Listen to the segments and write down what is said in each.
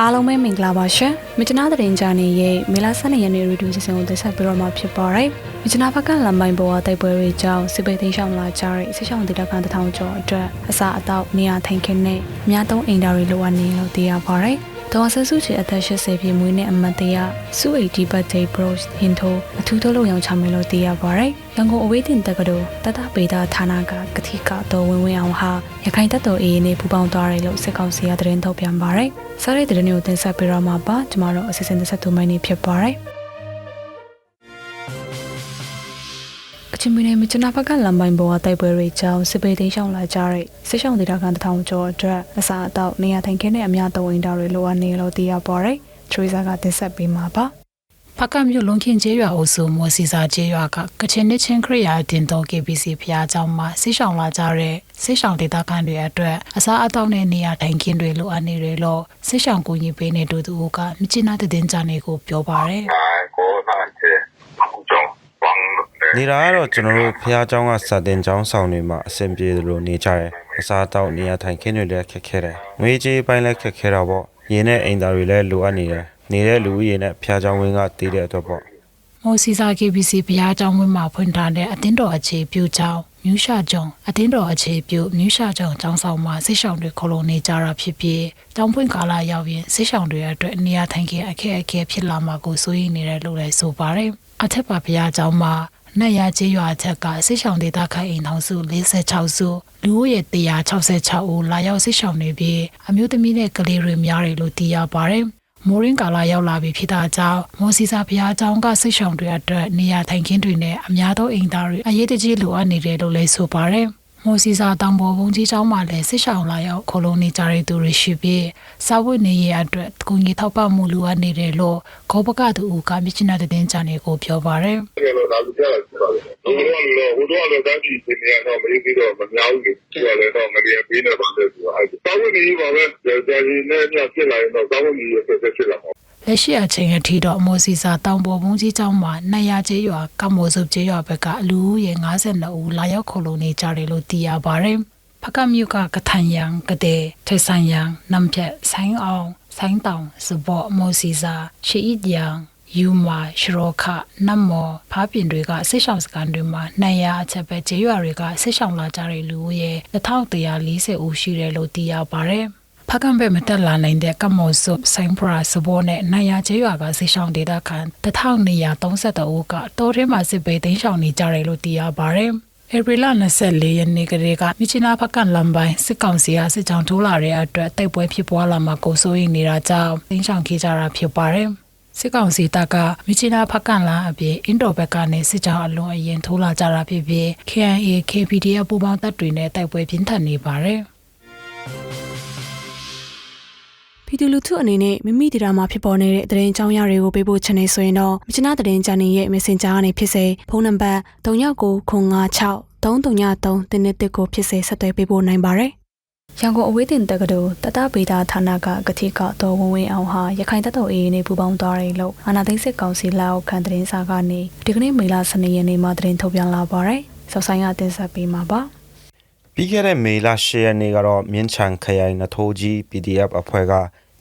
အားလုံးပဲမင်္ဂလာပါရှင်။မြကျနာသတင်းကြနေရဲ့မေလာ12ရက်နေ့ရေဒီယိုစီစဉ်ကိုတင်ဆက်ပေးတော့မှာဖြစ်ပါတယ်။မြကျနာဘက်ကလမ်းပိုင်းပေါ်ကတိုက်ပွဲတွေကြောင့်စစ်ပေသိမ်းရှောင်လာကြတဲ့စစ်ရှောင်ဒေသခံတထောင်ကျော်အတွက်အစာအသောက်နေရာထိုင်ခင်းနဲ့အများသုံးအိမ်သားတွေလိုအပ်နေလို့သိရပါတယ်။ ဒေါ်ဆဆူချီအသက်80ပြည့်မွေးနဲ့အမတ်တရစူအေဒီဘတ်ဒေးဘရို့ဟင်တိုအထူးထုတ်လုပ်ရောင်းချမယ်လို့သိရပါတယ်။ရန်ကုန်အဝေးတင်တက္ကသိုလ်တတပေတာဌာနကကတိကတော်ဝင်ဝင်အောင်ဟာရခိုင်တပ်တော်အေးနဲ့ပူးပေါင်းသွားတယ်လို့စစ်ကောင်စီကသတင်းထုတ်ပြန်ပါတယ်။စားတဲ့သတင်းတွေကိုတင်ဆက်ပေးတော့မှာပါ။ကျမတို့အစီအစဉ်တစ်ဆက်တူမိုင်းနေဖြစ်ပါတယ်။ ကချင်ပြည်နယ်မြစ်ချနာဘက်ကလမ်းပိုင်းပေါ်ကတိုက်ပွဲတွေကြောင့်စစ်ပေးသိမ်းရှောင်လာကြတဲ့စစ်ရှောင်ဒေသခံတထောင်ကျော်အတွက်အစာအသောက်နေရာထိုင်ခင်းနဲ့အများသုံးအိမ်ဓာတ်တွေလိုအပ်နေလို့သိရပါတယ်။ထရီဆာကတင်ဆက်ပေးမှာပါ။ဖကမြို့လွန်ခင်ကျေးရွာအုပ်စုမော်စီစာကျေးရွာကကချင်နှစ်ချင်းခရိယာတင်တော် KBC ဖျားကျောင်းမှာဆိတ်ဆောင်လာကြတဲ့ဆိတ်ဆောင်ဒေသခံတွေအတွက်အစားအသောက်နဲ့နေရာထိုင်ခင်းတွေလိုအပ်နေတယ်လို့ဆိတ်ဆောင်ကူညီပေးနေသူတို့ကမြချနာတဲ့တင်ကြနေကိုပြောပါရယ်။ နေတာကတော့ကျွန်တော်တို့ဖះเจ้าကစာတင်เจ้าဆောင်တွေမှာအဆင်ပြေသလိုနေကြတယ်အစားအသောက်နေရာထိုင်ခင်းတွေလည်းခက်ခဲတယ်ငွေကြေးပိုင်းလည်းခက်ခဲတာပေါ့ရင်းနဲ့အိမ်သားတွေလည်းလိုအပ်နေတယ်နေတဲ့လူဦးရေနဲ့ဖះเจ้าဝင်းကတည်တဲ့အတွက်ပေါ့ မော်စီစာ KBC ဖျားเจ้าဝင်းမှာဖွင့်ထားတဲ့အတင်းတော်အခြေပြုเจ้าမြူးရှာကြုံအတင်းတော်အခြေပြုမြူးရှာကြုံចောင်းဆောင်မှာဆိတ်ဆောင်တွေခလုံးနေကြတာဖြစ်ပြီးတောင်ပွင့်ကာလာရောက်ရင်ဆိတ်ဆောင်တွေအတွက်နေရာထိုင်ခင်းအခက်အခဲဖြစ်လာမှာကိုစိုးရိမ်နေတယ်လို့လည်းဆိုပါတယ်အထက်ပါဖျားเจ้าမှာ နတ်ရကျေးရွာချက်ကဆိတ်ဆောင်ဒေသခိုင်အိမ်ထောင်စု46စုလူဦးရေ166ဦးလာရောက်ဆိတ်ဆောင်နေပြီးအမျိုးသမီးနဲ့ကလေးတွေများတယ်လို့သိရပါတယ်မိုးရင်းကာလာရောက်လာပြီဖြစ်တာကြောင့်မော်စီစာဘုရားကျောင်းကဆိတ်ဆောင်တွေအတွက်နေရာထိုင်ခင်းတွေနဲ့အများသောအိမ်သားတွေအရေးတကြီးလိုအပ်နေတယ်လို့လည်းဆိုပါတယ်။ မော်စီစာတောင်ပေါ်ဘုံကြီးကျောင်းမှာလည်းဆိတ်ဆောင်လာရောက်ခလုံးနေကြတဲ့သူတွေရှိပြီးစာဝတ်နေရအတွက်ကုညီထောက်ပံ့မှုလိုအပ်နေတယ်လို့ဂောဘကသူဦးကမြချနာတဲ့တင်ကြနေကိုပြောပါတယ်။တယ်လို့ဒါလူပြလာကြပါလေ။ဟိုတော့လည်းဟိုတော့လည်းတန်းကြီးပြင်ရတော့မင်းပြီးတော့မများဘူးလေ။ဒီကလည်းတော့မရပေးနေပါသေးဘူး။အဲဒီတောင်းဝင်နေပါပဲ။ကြာကြီးနဲ့ညဖြစ်လာရင်တော့တောင်းဝင်နေရဆက်ဆက်ဖြစ်လာမှာ လက်ရှိအချိန်အထိတော့မော်စီစာတောင်ပေါ်ဘုံကြီးကျောင်းမှာနိုင်ရကျေးရွာကမော်စုပ်ကျေးရွာဘက်ကအလူဦးရေ52ဦးလာရောက်ခုံလုံနေကြတယ်လို့သိရပါတယ်။ဖကမြို့ကကထန်ယံကတဲ့ထေဆန်ယံနမ်ဖြတ်ဆိုင်အောင်ဆိုင်တောင်စဘော့မော်စီစာရှီအီယံယူမာရှရောခနတ်မော်ဖားပြင်တွေကဆိတ်ဆောင်စကန်တွေမှာနိုင်ရအချက်ပဲကျေးရွာတွေကဆိတ်ဆောင်လာကြတဲ့လူဦးရေ1140ဦးရှိတယ်လို့သိရပါတယ်။ ဖကံပဲမတက်လာနိုင်တဲ့ကမော်စုဆိုင်ပရာစဘောနဲ့နိုင်ရချေရွာကဆေးဆောင်ဒေတာခန်1232ဦးကတောထဲမှာစစ်ပေသိမ်းဆောင်နေကြတယ်လို့သိရပါတယ်။ဧပြီလ24ရက်နေ့ကလေးကမြချနာဖကန်လမ်ပိုင်းစစ်ကောင်စီကစစ်ကြောင်းထိုးလာတဲ့အတွက်တိုက်ပွဲဖြစ်ပွားလာမှာကိုစိုးရိမ်နေတာကြောင့်သိမ်းဆောင်ခဲ့ကြတာဖြစ်ပါတယ်။စစ်ကောင်စီတပ်ကမြချနာဖကန်လာအပြင်အင်ဒိုဘက်ကနေစစ်ကြောင်းအလွန်အရင်ထိုးလာကြတာဖြစ်ပြီး KNA KPDF ပူးပေါင်းတပ်တွေနဲ့တိုက်ပွဲပြင်းထန်နေပါတယ်။ ပြည်သူလူထုအနေနဲ့မိမိဒေတာမှာဖြစ်ပေါ်နေတဲ့သတင်းအကြောင်းအရာတွေကိုပေးပို့ချင်နေဆိုရင်တော့မချနာသတင်းကြနေရဲ့ Messenger ကနေဖြစ်စေဖုန်းနံပါတ်39956333တင်းတစ်ကိုဖြစ်စေဆက်သွယ်ပေးပို့နိုင်ပါတယ်။ရန်ကုန်အဝေးတင်တက္ကသိုလ်တတဗေဒဌာနကကတိကတော်ဝင်ဝင်အောင်ဟာရခိုင်တပ်တော်အေးအေးနဲ့ပူးပေါင်းသွားတယ်လို့အာနာသိန်းစစ်ကောင်စီလက်အောက်ခံသတင်းစာကနေဒီကနေ့မေလ12ရက်နေ့မှာသတင်းထုတ်ပြန်လာပါတယ်။စောဆိုင်ကတင်ဆက်ပေးမှာပါ။ပြီးခဲ့တဲ့မေလ10ရက်နေ့ကတော့မြင်းချံခရိုင်နထိုးကြီး PDF အဖွဲ့က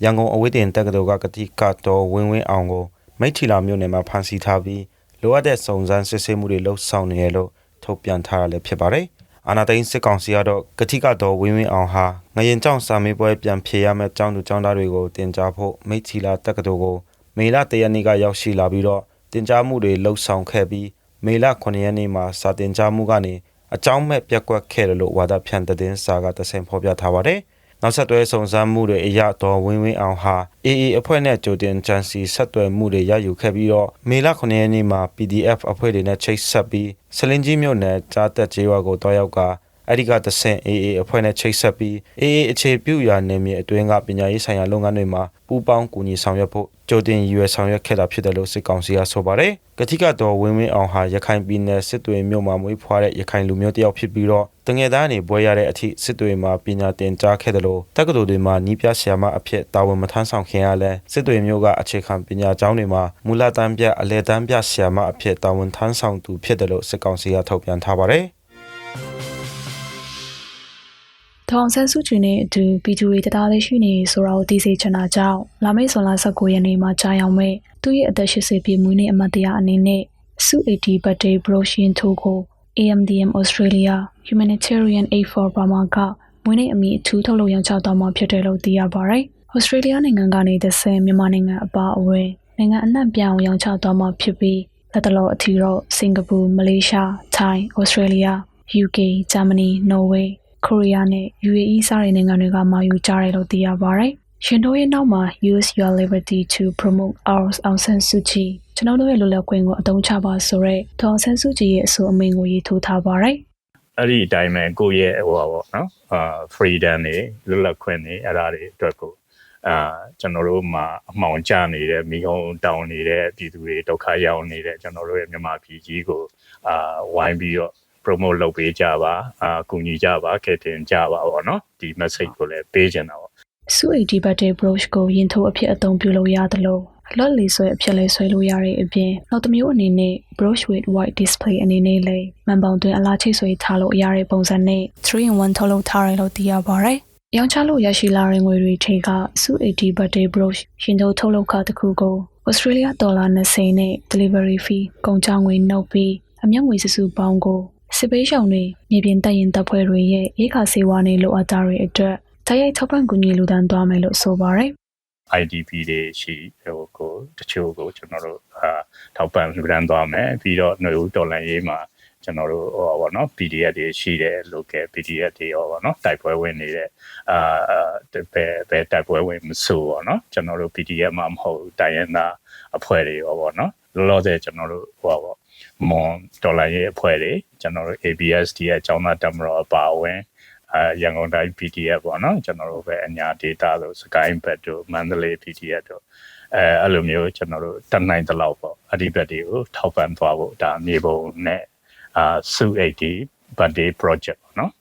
ရန်ကုန်အဝေးတင်တက္ကသိုလ်ကကတိကတော်ဝင်းဝင်းအောင်ကိုမိထီလာမြို့နယ်မှာဖမ်းဆီးထားပြီးလိုအပ်တဲ့စုံစမ်းစစ်ဆေးမှုတွေလှုပ်ဆောင်နေရလို့ထုတ်ပြန်ထားရလည်းဖြစ်ပါတယ်။အာနာသိန်းစစ်ကောင်စီကတော့ကတိကတော်ဝင်းဝင်းအောင်ဟာငရင်ကြောင့်စာမေးပွဲပြန်ဖြေရမယ့်ကြောင်းသူကြောင်းသားတွေကိုတင် जा ဖို့မိထီလာတက္ကသိုလ်ကိုမေလ1ရက်နေ့ကရောက်ရှိလာပြီးတော့တင် जा မှုတွေလှုပ်ဆောင်ခဲ့ပြီးမေလ9ရက်နေ့မှာစာတင် जा မှုကနေ အကြောင်းမဲ့ပြက်ကွက်ခဲ့တယ်လို့ဝါဒဖြန့်သတင်းစာကတဆင်ဖော်ပြထားပါတယ်။ နောက်ဆက်တွဲစုံစမ်းမှုတွေအရတော်ဝင်းဝင်းအောင်ဟာ AA အဖွဲ့နဲ့ကြိုတင်ကြံစီဆက်သွယ်မှုတွေရယူခဲ့ပြီးတော့မေလ9ရက်နေ့မှာ PDF အဖွဲ့တွေနဲ့ချိတ်ဆက်ပြီးစလင်ကြီးမြို့နယ်ကြားတက်ကျေးရွာကိုတွားရောက်က အဲ့ဒီကတဆင့် AA အဖွဲ့နဲ့ချိတ်ဆက်ပြီး AA အခြေပြုရာနေမြေအတွင်းကပညာရေးဆိုင်ရာလုပ်ငန်းတွေမှာပူးပေါင်းကူညီဆောင်ရွက်ဖို့ကြိုတင်ရည်ရွယ်ဆောင်ရွက်ခဲ့တာဖြစ်တယ်လို့စစ်ကောင်စီကဆိုပါတယ်။ကတိကတော်ဝင်းဝင်းအောင်ဟာရခိုင်ပြည်နယ်စစ်တွေမြို့မှာမွေးဖွားတဲ့ရခိုင်လူမျိုးတစ်ယောက်ဖြစ်ပြီးတော့တငယ်သားအနေဘွဲရတဲ့အထိစစ်တွေမှာပညာသင်ကြားခဲ့တယ်လို့တက္ကသိုလ်တွေမှာနီးပြဆရာမအဖြစ်တာဝန်မထမ်းဆောင်ခင်ရလဲစစ်တွေမြို့ကအခြေခံပညာကျောင်းတွေမှာမူလတန်းပြအလဲတန်းပြဆရာမအဖြစ်တာဝန်ထမ်းဆောင်သူဖြစ်တယ်လို့စစ်ကောင်စီကထုတ်ပြန်ထားပါတယ်။ ထောင်ဆန်းစုကြည်နဲ့အတူပြည်သူတွေတရားလေးရှိနေဆိုတာကိုသိစေချင်တာကြောင့်လာမယ့်ဇွန်လ19ရက်နေ့မှာကြာရောက်မဲ့သူ့ရဲ့အသက်80ပြည့်မွေးနေ့အမှတ်တရအနေနဲ့စု80 birthday brochure ထိုးကို AMDM Australia Humanitarian Aid for Burma ကမွေးနေ့အမိအထူးထုတ်လုပ်ရောင်းချသွားမှာဖြစ်တယ်လို့သိရပါတယ်။ Australia နိုင်ငံကနေတစ်ဆင့်မြန်မာနိုင်ငံအပါအဝင်နိုင်ငံအနှံ့ပြောင်းရောင်းချသွားမှာဖြစ်ပြီးလက်တလောအထီတော့စင်ကာပူ၊မလေးရှား၊ထိုင်း၊ဩစတြေးလျ UK ၊ဂျာမနီ၊နော်ဝေး၊ ကိုရီးယားနဲ့ UAE စတဲ့နိုင်ငံတွေကမှာယူကြတယ်လို့သိရပါတယ်။ရှင်တို့ရဲ့နောက်မှာ Use your liberty to promote our Aung San Suu Kyi ကျွန်တော်တို့ရဲ့လူလက်ခွင့်ကိုအသုံးချပါဆိုရဲဒေါ်အောင်ဆန်းစုကြည်ရဲ့အဆိုအမိန့်ကိုရေးထိုးထားပါတယ်။အဲ့ဒီအတိုင်းပဲကိုယ့်ရဲ့ဟိုပါပေါ့နော်အာ freedom တွေလွတ်လပ်ခွင့်တွေအဲ့ဒါတွေအတွက်ကိုအာကျွန်တော်တို့မှာအမှောင်ကျနေတဲ့မိကုံးတောင်းနေတဲ့ပြည်သူတွေဒုက္ခရောက်နေတဲ့ကျွန်တော်တို့ရဲ့မြန်မာပြည်ကြီးကိုအာဝိုင်းပြီးတော့ promote လုပ်ပေးကြပါအာကူညီကြပါကဲတင်ကြပါပေါ့နော်ဒီ message ကိုလည်းပေးချင်တာပေါ့စု80 birthday brooch ကိုရင်ထိုးအဖြစ်အသုံးပြုလို့ရသလိုအလော့လီဆွဲအဖြစ်လဲဆွဲလို့ရတဲ့အပြင်နောက်တစ်မျိုးအနေနဲ့ brooch with white display အနေနဲ့လည်းမန်ပေါင်တွင်အလားချိတ်ဆွဲထားလို့ရတဲ့ပုံစံနဲ့3 in 1ထုတ်လုပ်ထားတယ်လို့သိရပါတယ်။ရောင်းချလို့ရရှိလာတဲ့ငွေတွေထဲကစု80 birthday brooch ရင်ထိုးထုတ်လုပ်ခတစ်ခုကို Australia ဒေါ်လာ20နဲ့ delivery fee ကုန်ကျငွေနှုတ်ပြီးအမျက်ငွေစုစုပေါင်းကို စစ်ပေးရှောင်တွေမြေပြင်တပ်ရင်တပ်ဖွဲ့တွေရဲ့ရိခါစေဝါနဲ့လိုအပ်တာတွေအတွက်တိုက်ရိုက်ထောက်ပံ့ကူညီလူဒန်းသွားမယ်လို့ဆိုပါရယ် IDP တွေရှိဟိုကိုတချို့ကိုကျွန်တော်တို့အာထောက်ပံ့လူဒန်းသွားမယ်ပြီးတော့ຫນွေဦးတော်လန်ရေးမှာကျွန်တော်တို့ဟိုပါဗောနော် PDF တွေရှိတယ် local PDF တွေရောဗောနော်တိုက်ပွဲဝင်နေတဲ့အာဘယ်ဘယ်တိုက်ပွဲဝင်မဆိုဗောနော်ကျွန်တော်တို့ PDF မှာမဟုတ်တိုင်းရင်းသားအဖွဲ့တွေရောဗောနော်လောလောဆယ်ကျွန်တော်တို့ဟိုပါဗော မွန်ဒေါ်လာရေးအဖွဲ့တွေကျွန်တော်တို့ ABSD ရဲ့အကြောင်းသားတမတော်အပါအဝင်အဲရန်ကုန်တိုင်း PDF ပေါ့နော်ကျွန်တော်တို့ပဲအညာ data လို့စကိုင်းဘက်တို့မန္တလေး PDF တို့အဲအဲ့လိုမျိုးကျွန်တော်တို့တတ်နိုင်တဲ့လောက်ပေါ့အဒီဘက်တွေကိုထောက်ပံ့သွားဖို့ဒါမြေပုံနဲ့အာစု80 birthday project ပေါ့နော်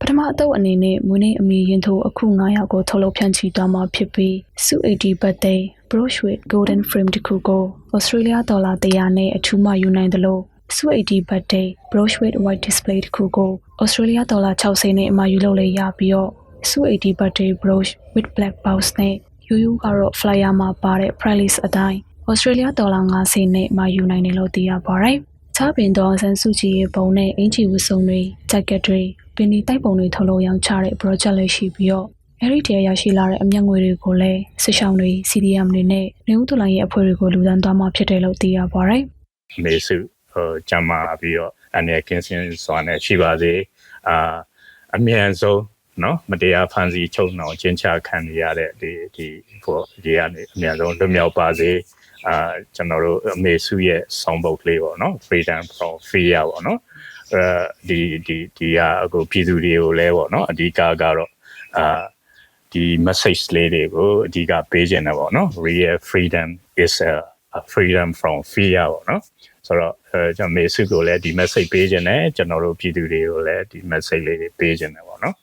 ပထမအတုပ်အနေနဲ့မွေးနေ့အမီရင်ထိုးအခု900ကိုထုတ်လုပ်ဖြန့်ချီသွားမှာဖြစ်ပြီးစု80 birthday brooch with golden frame တစ်ခုကို Australia ဒေါ်လာ100နဲ့အထူးမှယူနိုင်တယ်လို့စု80 birthday brooch with white display တစ်ခုကို Australia ဒေါ်လာ60နဲ့အမှယူလို့လည်းရပြီးတော့စု80 birthday brooch with black box နဲ့ယူယူကတော့ flyer မှာပါတဲ့ price list အတိုင်း Australia ဒေါ်လာ50နဲ့မှယူနိုင်တယ်လို့သိရပါတယ်။ချပင်တော်ဆန်းစုကြည်ရဲ့ပုံနဲ့အင်ချီဝတ်စုံတွေ၊ဂျက်ကက်တွေ၊ပင်ဒီတိုက်ပုံတွေထုတ်လုပ်ရောင်းချတဲ့ project လေးရှိပြီးတော့ အဲ့ဒီတည်းရရှိလာတဲ့အမျက်ငွေတွေကိုလည်းစစ်ဆောင်တွေ CDM တွေနဲ့နေဦးတူလိုင်းရဲ့အဖွဲ့တွေကိုလူဒန်းသွားမှဖြစ်တယ်လို့သိရပါတယ်။မေစုဟိုကျမ်းမာပြီးတော့အနေကင်းစင်စွာနဲ့ရှိပါစေအာအမြန်ဆုံးနော်မတရားဖန်ဆီးချုပ်နှောင်ကျင်းချခံနေရတဲ့ဒီဒီပေါ့ဒီကနေအမြန်ဆုံးလွတ်မြောက်ပါစေအာကျွန်တော်တို့အမေစုရဲ့ဆောင်းပုတ်ကလေးပေါ့နော် freedom from fear ပေါ့နော်အဲဒီဒီဒီဟာအခုပြည်သူတွေကိုလည်းပေါ့နော်အဓိကကတော့အာ ဒီ message လေးတွေကိုအဓိကပေးခြင်းတယ်ပေါ့နော် real freedom is a, a freedom from fear ပေါ့နော်ဆိုတော့အဲကျွန်တော်မေစုကိုလည်းဒီ message ပေးခြင်းတယ်ကျွန်တော်တို့ပြည်သူတွေကိုလည်းဒီ message လေးတွေပေးခြင်းတယ်ပေါ့နော်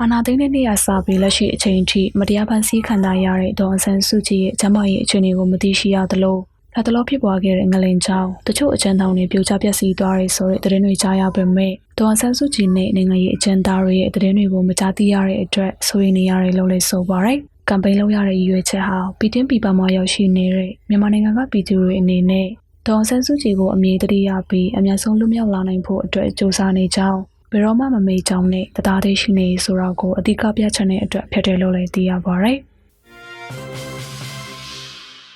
အာနာသိန်းတဲ့နေ့ရစပြီးလက်ရှိအချိန်ထိမတရားဖန်ဆီးခံထားရတဲ့ဒေါ်အဆန်စုကြည်ရဲ့ကျမရဲ့အခြေအနေကိုမသိရှိရသလိုလက်တလောဖြစ်ပွားခဲ့တဲ့ငလင်ချောင်းတချို့အကျဉ်းထောင်တွေပြိုကျပျက်စီးသွားတယ်ဆိုတဲ့သတင်းတွေကြားရပေမဲ့ ဒေါ်အဆန်စုကြည်နဲ့နိုင်ငံရေးအကျဉ်းသားတွေရဲ့သတင်းတွေကိုမကြားသိရတဲ့အတွက်ဆိုရင်နေရတယ်လို့လည်းဆိုပါရယ်ကမ်ပိန်းလုပ်ရတဲ့ရည်ရွယ်ချက်ဟာပြည်တွင်းပြည်ပမှာရောက်ရှိနေတဲ့မြန်မာနိုင်ငံကပြည်သူတွေအနေနဲ့ဒေါ်ဆန်းစုကြည်ကိုအမြဲတည်းရပြီးအများဆုံးလွတ်မြောက်လာနိုင်ဖို့အတွက်စ조사နေကြောင်းဘယ်တော့မှမမေ့ကြောင်းနဲ့တရားသေးရှိနေဆိုတာကိုအဓိကပြချင်တဲ့အတွက်ဖြစ်တယ်လို့လည်းသိရပါဗျ။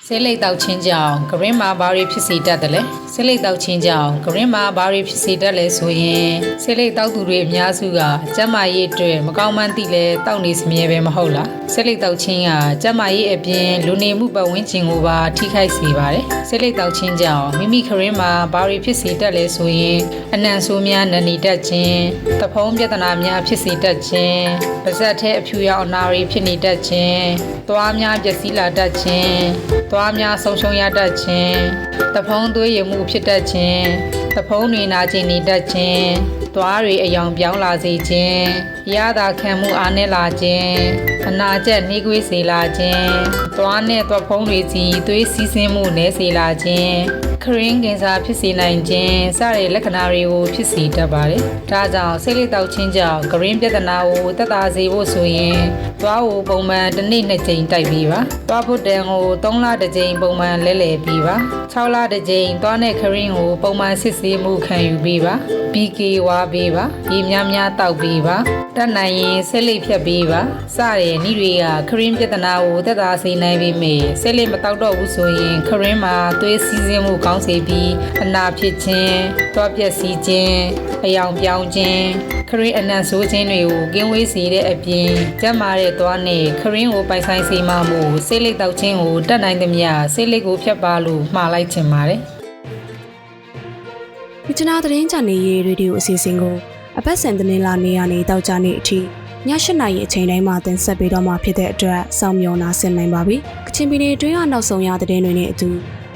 ဆေးလိပ်တောက်ချင်းကြောင့်ဂရင်းမှာဘာတွေဖြစ်စေတတ်တယ်လဲဆေးလိပ်တောက်ချင်းကြောင့်ဂရင်းမှာဘာတွေဖြစ်စေတတ်လဲဆိုရင်ဆေးလိပ်တောက်သူတွေအများစုကကျန်းမာရေးအတွက်မကောင်းမှန်းသိလဲတောက်နေစမြဲပဲမဟုတ်လားဆေးလိပ်တောက်ချင်းကကျန်းမာရေးအပြင်လူနေမှုပတ်ဝန်းကျင်ကိုပါထိခိုက်စေပါတယ်ဆေးလိပ်တောက်ချင်းကြောင့်မိမိခရင်းမှာဘာတွေဖြစ်စေတတ်လဲဆိုရင်အနံ့ဆိုးများနဏီတတ်ခြင်းတဖုံးပြဿနာများဖြစ်စေတတ်ခြင်းပါးစပ်ထဲအဖြူရောင်အနာတွေဖြစ်နေတတ်ခြင်းသွားများပျက်စီးလာတတ်ခြင်းသွားများဆုံးရှုံးရတတ်ခြင်းတဖုံးသွေးရမှုဖြစ်တတ်ခြင်းတဖုံးတွေနာကျင်နေတတ်ခြင်းသွားတွေအယောင်ပြောင်းလာစေခြင်းရတာခံမှုအားနည်းလာခြင်းအနာကျက်နှီးကွေးစေလာခြင်းသွားနဲ့သွားဖုံးတွေစီသွေးစီးဆင်းမှုနည်းစေလာခြင်း ခရင်းကင်ဆာဖြစ်စေနိုင်ခြင်းစတဲ့လက္ခဏာတွေကိုဖြစ်စေတတ်ပါတယ်။ဒါကြောင့်ဆေးလိပ်တောက်ခြင်းကြောင့်ဂရင်းပြဿနာကိုတက်တာစေဖို့ဆိုရင်သွားကိုပုံမှန်တစ်နေ့နှစ်ကြိမ်တိုက်ပြီးပါ။သွားဖို့တန်ကို3လတစ်ကြိမ်ပုံမှန်လဲလှယ်ပြီးပါ။6လတစ်ကြိမ်သွားတဲ့ခရင်းကိုပုံမှန်စစ်ဆေးမှုခံယူပြီးပါ။ BK ဝါပေးပါ။ရေများများတောက်ပြီးပါ။တတ်နိုင်ရင်ဆေးလိပ်ဖြတ်ပြီးပါ။စတဲ့ဤတွေကခရင်းပြဿနာကိုတက်တာစေနိုင်ပေမယ့်ဆေးလိပ်မတောက်တော့ဘူးဆိုရင်ခရင်းမှာသွေးစီးဆင်းမှုကောင်းစေပြီးအနာဖြစ်ခြင်း၊သွားပြက်စီးခြင်း၊အယောင်ပြောင်းခြင်းခရင်းအနံ့ဆိုးခြင်းတွေကိုကင်းဝေးစေတဲ့အပြင်ကျန်းမာတဲ့သွားနဲ့ခရင်းကိုပိုင်ဆိုင်စေမှမို့ဆေးလိပ်တောက်ခြင်းကိုတတ်နိုင်သမျှဆေးလိပ်ကိုဖြတ်ပါလို့မှားလိုက်ချင်ပါတယ်မြစ်နာသတင်းချန်နယ်ရဲ့ရေဒီယိုအစီအစဉ်ကိုအပတ်စဉ်သတင်းလာနေရနေတောက်ကြနေအထိည၈နာရီအချိန်တိုင်းမှာတင်ဆက်ပေးတော့မှာဖြစ်တဲ့အတွက်စောင့်မျှော်နာဆင်နိုင်ပါပြီ။ကချင်ပြည်နယ်တွင်းကနောက်ဆုံးရသတင်းတွေနဲ့အတူ